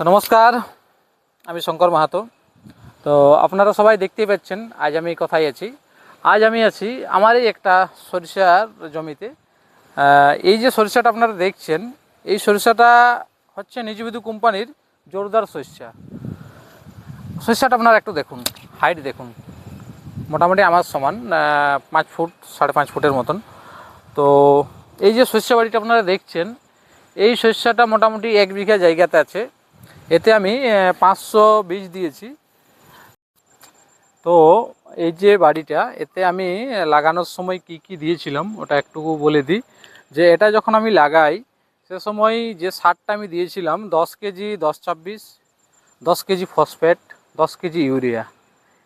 তো নমস্কার, আমি শঙ্কর মাহাতো। তো আপনারা সবাই দেখতেই পাচ্ছেন, আজ আমি কোথায় আছি? আজ আমি আছি আমারই একটা সরিষার জমিতে। এই যে সরিষাটা আপনারা দেখছেন, এই সরিষাটা হচ্ছে নিজবিদু কোম্পানির জোরদার সরিষা। সরিষাটা আপনারা একটু দেখুন, হাইট দেখুন। মোটামুটি আমার সমান পাঁচ ফুট, সাড়ে পাঁচ ফুটের মতন। তো এই যে শস্য বাড়িটা আপনারা দেখছেন, এই শস্যটা মোটামুটি এক বিঘা জায়গাতে আছে। এতে আমি পাঁচশো বীজ দিয়েছি। তো এই যে বাড়িটা, এতে আমি লাগানোর সময় কি কি দিয়েছিলাম ওটা একটু বলে দিই। যে এটা যখন আমি লাগাই, সে সময় যে সারটা আমি দিয়েছিলাম, দশ কেজি দশ ছাব্বিশ, দশ কেজি ফসফেট, দশ কেজি ইউরিয়া।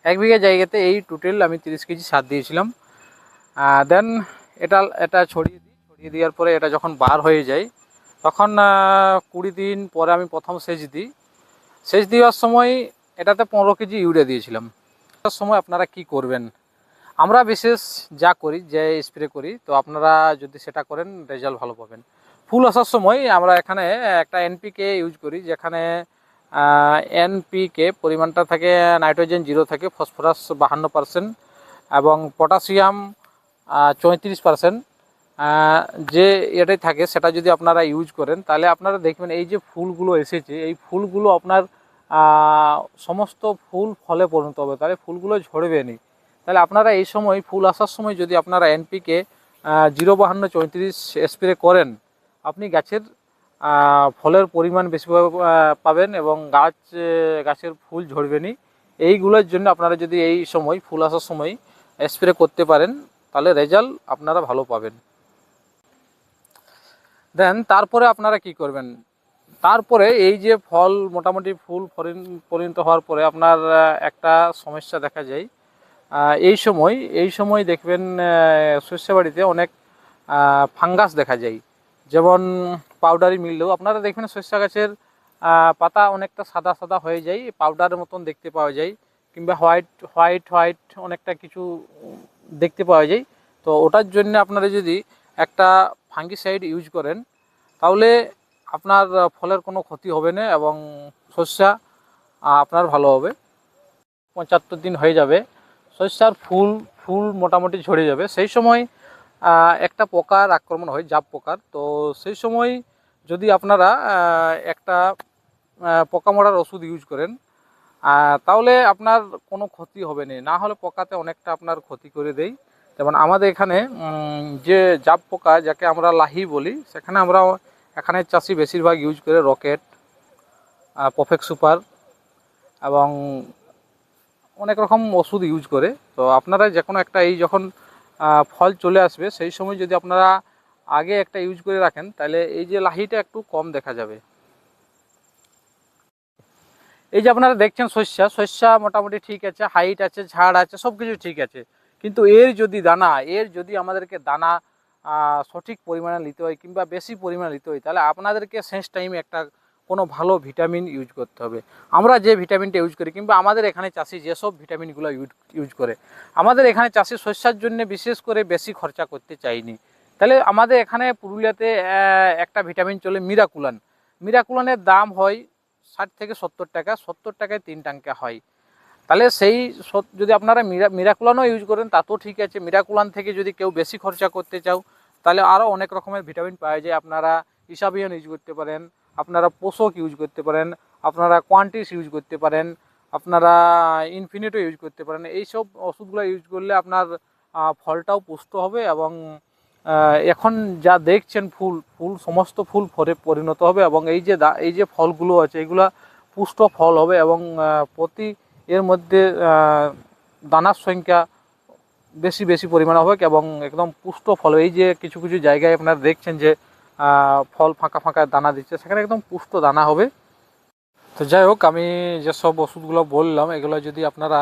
এক বিঘা জায়গাতে এই টোটাল আমি তিরিশ কেজি সার দিয়েছিলাম। দেন এটা এটা ছড়িয়ে দিই, ছড়িয়ে দেওয়ার পরে এটা যখন বার হয়ে যায় তখন কুড়ি দিন পরে আমি প্রথম সেচ দিই। সেচ দেওয়ার সময় এটাতে পনেরো কেজি ইউরিয়া দিয়েছিলাম। সময় আপনারা কি করবেন? আমরা বিশেষ যা করি, যে স্প্রে করি, তো আপনারা যদি সেটা করেন, রেজাল্ট ভালো পাবেন। ফুল আসার সময় আমরা এখানে একটা এনপিকে ইউজ করি, যেখানে এনপিকে পরিমাণটা থাকে, নাইট্রোজেন জিরো থাকে, ফসফরাস বাহান্ন পার্সেন্ট এবং পটাশিয়াম চৌত্রিশ পার্সেন্ট যে এটাই থাকে, সেটা যদি আপনারা ইউজ করেন, তাহলে আপনারা দেখবেন এই যে ফুলগুলো এসেছে, এই ফুলগুলো আপনার সমস্ত ফুল ফলে পরিণত হবে, তাহলে ফুলগুলো ঝরবে নি তাহলে আপনারা এই সময় ফুল আসার সময় যদি আপনারা এনপিকে জিরো বাহান্ন চৌত্রিশ স্প্রে করেন, আপনি গাছের ফলের পরিমাণ বেশি পাবেন এবং গাছ, গাছের ফুল ঝরবে নি এইগুলোর জন্য আপনারা যদি এই সময় ফুল আসার সময় স্প্রে করতে পারেন, তাহলে রেজাল্ট আপনারা ভালো পাবেন। দেন তারপরে আপনারা কি করবেন? তারপরে এই যে ফল, মোটামুটি ফুল পরিণত হওয়ার পরে আপনার একটা সমস্যা দেখা যায়। এই সময় এই সময় দেখবেন শস্য বাড়িতে অনেক ফাঙ্গাস দেখা যায়। যেমন পাউডারি মিললেও আপনারা দেখবেন শস্য গাছের পাতা অনেকটা সাদা সাদা হয়ে যায় পাউডারের মতন দেখতে পাওয়া যায়, কিংবা হোয়াইট হোয়াইট হোয়াইট অনেকটা কিছু দেখতে পাওয়া যায়। তো ওটার জন্য আপনারা যদি একটা ফাঙ্গিসাইড ইউজ করেন, তাহলে আপনার ফলের কোনো ক্ষতি হবে না এবং শস্যা আপনার ভালো হবে। পঁচাত্তর দিন হয়ে যাবে, শস্যার ফুল ফুল মোটামুটি ঝরে যাবে। সেই সময় একটা পোকার আক্রমণ হয়, জাপ পোকার। তো সেই সময় যদি আপনারা একটা পোকা মরার ওষুধ ইউজ করেন তাহলে আপনার কোনো ক্ষতি হবে না। না হলে পোকাতে অনেকটা আপনার ক্ষতি করে দেয়। যেমন আমাদের এখানে যে জাপ পোকা, যাকে আমরা লাহি বলি, সেখানে আমরা, এখানে চাষি বেশিরভাগ ইউজ করে রকেট পফেক্ট সুপার এবং অনেক রকম ওষুধ ইউজ করে। তো আপনারা যে কোনো একটা, এই যখন ফল চলে আসবে, সেই সময় যদি আপনারা আগে একটা ইউজ করে রাখেন, তাহলে এই যে লাহিটা একটু কম দেখা যাবে। এই যে আপনারা দেখছেন শস্যা শস্যা মোটামুটি ঠিক আছে হাইট আছে, ঝাড় আছে সব কিছু ঠিক আছে। কিন্তু এর যদি দানা, এর যদি আমাদেরকে দানা সঠিক পরিমাণে নিতে হয় কিংবা বেশি পরিমাণে নিতে হয়, তাহলে আপনাদেরকে শেষ টাইমে একটা কোনো ভালো ভিটামিন ইউজ করতে হবে। আমরা যে ভিটামিনটা ইউজ করি, কিংবা আমাদের এখানে চাষি যেসব ভিটামিনগুলো ইউজ করে, আমাদের এখানে চাষি শস্যার জন্য বিশেষ করে বেশি খরচা করতে চাইনি তাহলে আমাদের এখানে পুরুলিয়াতে একটা ভিটামিন চলে মিরাকুলান মিরাকুলানের দাম হয় ষাট থেকে সত্তর টাকা, সত্তর টাকায় তিন টাঙ্কা হয়। তাহলে সেই যদি আপনারা মিরা মিরাকুলানও ইউজ করেন, তা তো ঠিক আছে। মিরাকুলান থেকে যদি কেউ বেশি খরচা করতে চাও, তাহলে আরও অনেক রকমের ভিটামিন পাওয়া যায়। আপনারা ইসাবিয়ন ইউজ করতে পারেন, আপনারা পোষক ইউজ করতে পারেন, আপনারা কোয়ান্টিস ইউজ করতে পারেন, আপনারা ইনফিনিটো ইউজ করতে পারেন। এইসব ওষুধগুলো ইউজ করলে আপনার ফলটাও পুষ্ট হবে এবং এখন যা দেখছেন ফুল ফুল সমস্ত ফুল ফলে পরিণত হবে এবং এই যে এই যে ফলগুলো আছে, এগুলা পুষ্ট ফল হবে এবং প্রতি এর মধ্যে দানার সংখ্যা বেশি বেশি পরিমাণে হবে এবং একদম পুষ্ট ফল। এই যে কিছু কিছু জায়গায় আপনারা দেখছেন যে ফল ফাঁকা ফাঁকা দানা দিচ্ছে সেখানে একদম পুষ্ট দানা হবে। তো যাই হোক আমি যেসব ওষুধগুলো বললাম এগুলো যদি আপনারা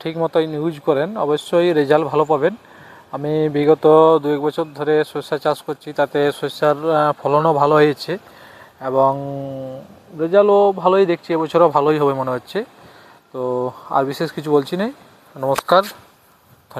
ঠিক মতো ইউজ করেন অবশ্যই রেজাল্ট ভালো পাবেন। আমি বিগত দু এক বছর ধরে সরষা চাষ করছি তাতে আহ, ফলনও ভালো হয়েছে এবং রেজাল্টও ভালোই দেখছি এবছরও ভালোই হবে মনে হচ্ছে। তো আর বিশেষ কিছু বলছি না নমস্কার